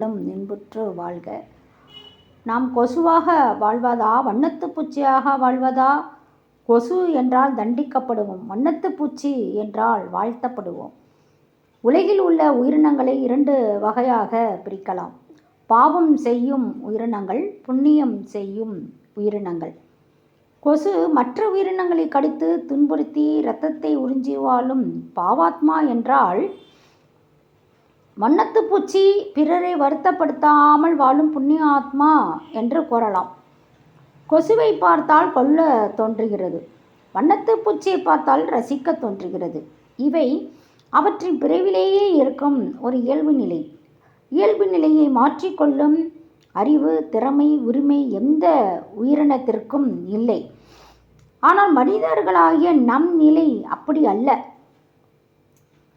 ளும் இன்புற்று வாழ்க. நாம் கொசுவாக வாழ்வதா? வண்ணத்து பூச்சியாக வாழ்வதா? கொசு என்றால் தண்டிக்கப்படுவோம். வண்ணத்துப் பூச்சி என்றால் வாழ்த்தப்படுவோம். உலகில் உள்ள உயிரினங்களை இரண்டு வகையாக பிரிக்கலாம். பாவம் செய்யும் உயிரினங்கள் புண்ணியம் செய்யும் உயிரினங்கள். கொசு மற்ற உயிரினங்களை கடித்து துன்புறுத்தி இரத்தத்தை உறிஞ்சி வாழும் பாவாத்மா என்றால் வண்ணத்து பூச்சி பிறரை வருத்தப்படுத்தாமல் வாழும் புண்ணிய ஆத்மா என்று கூறலாம். கொசுவை பார்த்தால் கொல்ல தோன்றுகிறது. வண்ணத்து பூச்சியை பார்த்தால் ரசிக்க தோன்றுகிறது. இவை அவற்றின் பிறவிலேயே இருக்கும் ஒரு இயல்பு நிலை. இயல்பு நிலையை மாற்றிக்கொள்ளும் அறிவு திறமை உரிமை எந்த உயிரினத்திற்கும் இல்லை. ஆனால் மனிதர்களாகிய நம் நிலை அப்படி அல்ல.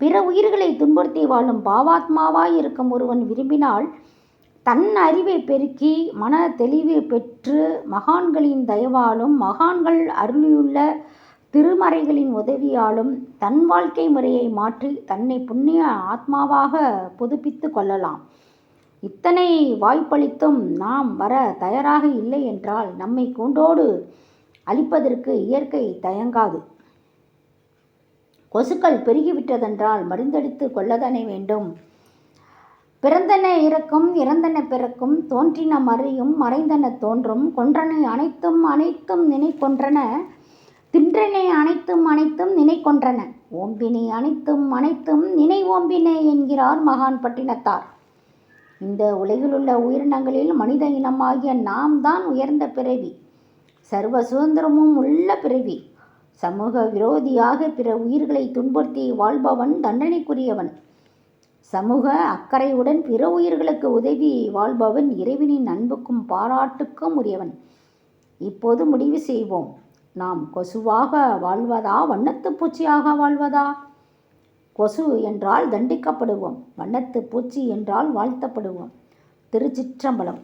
பிற உயிர்களை துன்புறுத்தி வாழும் பாவாத்மாவாய் இருக்கும் ஒருவன் விரும்பினால் தன் அறிவை பெருக்கி மன தெளிவு பெற்று மகான்களின் தயவாலும் மகான்கள் அருளியுள்ள திருமறைகளின் உதவியாலும் தன் வாழ்க்கை முறையை மாற்றி தன்னை புண்ணிய ஆத்மாவாக புதுப்பித்து கொள்ளலாம். இத்தனை வாய்ப்பளித்தும் நாம் வர தயாராக இல்லை என்றால் நம்மை கூண்டோடு அழிப்பதற்கு இயற்கை தயங்காது. கொசுக்கள் பெருகிவிட்டதென்றால் மருந்தடித்து கொள்ளதானே வேண்டும்? பிறந்தன இறக்கும் இறந்தன பிறக்கும் தோன்றின மறையும் மறைந்தன தோன்றும் கொன்றனை அனைத்தும் அனைத்தும் நினை கொன்றன தின்றனை அனைத்தும் அனைத்தும் நினை கொன்றன ஓம்பினை அனைத்தும் அனைத்தும் நினை ஓம்பினை என்கிறார் மகான் பட்டினத்தார். இந்த உலகிலுள்ள உயிரினங்களில் மனித இனமாகிய நாம் தான் உயர்ந்த பிறவி. சர்வ சுதந்திரமும் உள்ள பிறவி. சமூக விரோதியாக பிற உயிர்களை துன்புறுத்தி வாழ்பவன் தண்டனைக்குரியவன். சமூக அக்கறையுடன் பிற உயிர்களுக்கு உதவி வாழ்பவன் இறைவனின் அன்புக்கும் பாராட்டுக்கும் உரியவன். இப்போது முடிவு செய்வோம். நாம் கொசுவாக வாழ்வதா வண்ணத்துப் பூச்சியாக வாழ்வதா? கொசு என்றால் தண்டிக்கப்படுவோம் வண்ணத்துப் பூச்சி என்றால் வாழ்த்தப்படுவோம். திருச்சிற்றம்பலம்.